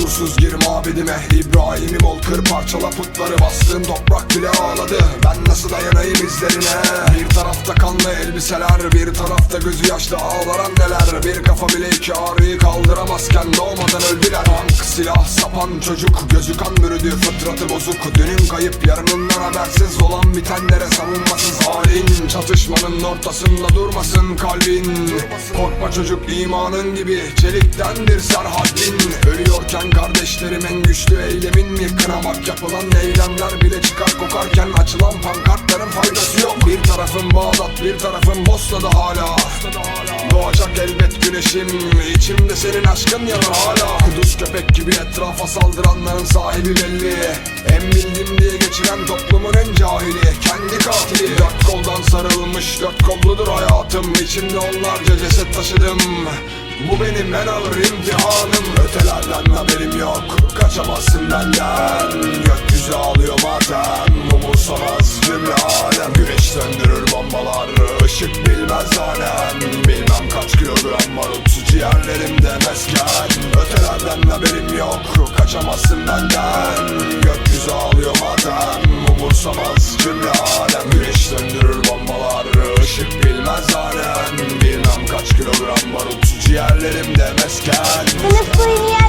Uğursuz gir mabedime İbrahim'im ol kır parçala putları Bastığın toprak bile ağladı. Ben nasıl dayanayım izlerine? Bir tarafta kanlı elbiseler Bir tarafta gözü yaşlı ağlaran neler? Bir kafa bile iki ağrıyı kaldıramazken sapan çocuk Gözü kan bürüdü fıtratı bozuk. Dünün kayıp yarınından habersiz olan bitenlere savunmasız halin. Çatışmanın ortasında durmasın kalbin. Korkma çocuk imanın gibi Çeliktendir serhaddin Ölüyorken kardeşlerim en güçlü eylemin mi? Kınamak yapılan eylemler bile çıkar kokarken Açılan pankartların faydası yok. Bir tarafım Bağdat bir tarafım Bosna'da hala. Doğacak elbet güneşim İçimde senin aşkın yanar. Hala Kuduz köpek gibi etrafa saldıranların sahibi belli. En bildim diye geçiren toplumun en cahili Kendi katili. Dört koldan sarılmış dört kolludur hayatım. İçimde onlarca ceset taşıdım. Bu benim en ağır imtihanım. Ötelerden haberim yok Kaçamazsın benden. Gökyüzü ağlıyor matem Umursamaz cümle alem Güneş söndürür bombalar Işık bilmez hanem Bilmem kilogram barut Ciğerlerimde mesken. Ötelerden haberim yok Kaçamazsın benden. Gökyüzü ağlıyor matem Umursamaz cümle alem. Güneş söndürür bombalar Işık bilmez hanem Bilmem kaç kilogram barut Ciğerlerimde mesken. Sınıf boyu niye